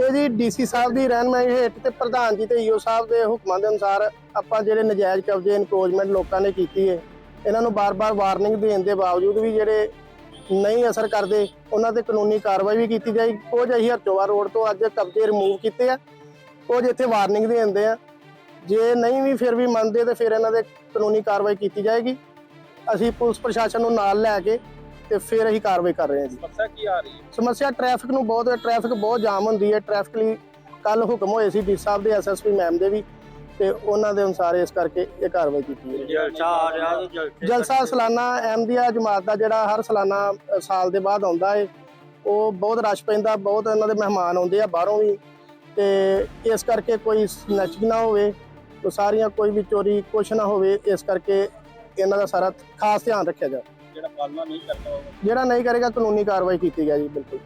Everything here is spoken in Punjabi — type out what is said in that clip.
ਇਹ ਜੀ ਡੀਸੀ ਸਾਹਿਬ ਦੀ ਰਹਿਨਮਾਈ ਹੇਠ ਤੇ ਪ੍ਰਧਾਨ ਜੀ ਤੇ ਈਓ ਸਾਹਿਬ ਦੇ ਹੁਕਮਾਂ ਦੇ ਅਨੁਸਾਰ ਆਪਾਂ ਜਿਹੜੇ ਨਜਾਇਜ਼ ਕਬਜ਼ੇ ਇਨਕਰੋਚਮੈਂਟ ਲੋਕਾਂ ਨੇ ਕੀਤੀ ਹੈ ਇਹਨਾਂ ਨੂੰ ਬਾਰ-ਬਾਰ ਵਾਰਨਿੰਗ ਦੇਣ ਦੇ ਬਾਵਜੂਦ ਵੀ ਜਿਹੜੇ ਨਹੀਂ ਅਸਰ ਕਰਦੇ, ਉਹਨਾਂ ਤੇ ਕਾਨੂੰਨੀ ਕਾਰਵਾਈ ਵੀ ਕੀਤੀ ਜਾਏਗੀ ਕੁਝ ਅਸੀਂ ਹਰਚੋਵਾ ਰੋਡ ਤੋਂ ਅੱਜ ਕਬਜ਼ੇ ਰਿਮੂਵ ਕੀਤੇ ਆ, ਕੁਝ ਇੱਥੇ ਵਾਰਨਿੰਗ ਦੇ ਦਿੰਦੇ ਆ। ਜੇ ਨਹੀਂ ਵੀ ਫਿਰ ਵੀ ਮੰਨਦੇ ਤੇ ਫਿਰ ਇਹਨਾਂ ਦੇ ਕਾਨੂੰਨੀ ਕਾਰਵਾਈ ਕੀਤੀ ਜਾਏਗੀ। ਅਸੀਂ ਪੁਲਿਸ ਪ੍ਰਸ਼ਾਸਨ ਨੂੰ ਨਾਲ ਲੈ ਕੇ ਤੇ ਫਿਰ ਅਸੀਂ ਕਾਰਵਾਈ ਕਰ ਰਹੇ ਹਾਂ ਜੀ। ਸਮੱਸਿਆ ਕੀ ਆ ਰਹੀ ਹੈ? ਸਮੱਸਿਆ ਟ੍ਰੈਫਿਕ ਨੂੰ ਬਹੁਤ ਹੈ ਟ੍ਰੈਫਿਕ ਬਹੁਤ ਜਾਮ ਹੁੰਦੀ ਹੈ। ਟ੍ਰੈਫਿਕ ਲਈ ਕੱਲ ਹੁਕਮ ਹੋਏ ਸੀ ਡੀ ਸਾਹਿਬ ਦੇ ਐਸਐਸਪੀ ਮੈਮ ਦੇ ਵੀ ਤੇ ਉਹਨਾਂ ਦੇ ਅਨੁਸਾਰ ਇਸ ਕਰਕੇ ਇਹ ਕਾਰਵਾਈ ਕੀਤੀ ਹੈ। ਜਲਸਾ ਆ ਰਿਹਾ ਜਲਸੇ ਸਾਲਾਨਾ ਜਮਾਤ ਦਾ ਜਿਹੜਾ ਹਰ ਸਾਲਾਨਾ ਸਾਲ ਦੇ ਬਾਅਦ ਆਉਂਦਾ ਹੈ ਉਹ ਬਹੁਤ ਰਸ਼ ਪੈਂਦਾ ਬਹੁਤ ਇਹਨਾਂ ਦੇ ਮਹਿਮਾਨ ਆਉਂਦੇ ਆ ਬਾਹਰੋਂ ਵੀ ਤੇ ਇਸ ਕਰਕੇ ਕੋਈ ਸਨੈਚਿੰਗ ਨਾ ਹੋਵੇ ਤੇ ਸਾਰੀਆਂ ਕੋਈ ਵੀ ਚੋਰੀ ਕੁਛ ਨਾ ਹੋਵੇ ਇਸ ਕਰਕੇ ਇਹਨਾਂ ਦਾ ਸਾਰਾ ਖਾਸ ਧਿਆਨ ਰੱਖਿਆ ਜਾਵੇ। ਜਿਹੜਾ ਨਹੀਂ ਕਰਦਾ ਉਹ ਜਿਹੜਾ ਨਹੀਂ ਕਰੇਗਾ ਕਾਨੂੰਨੀ ਕਾਰਵਾਈ ਕੀਤੀ ਜਾਏਗੀ ਬਿਲਕੁਲ।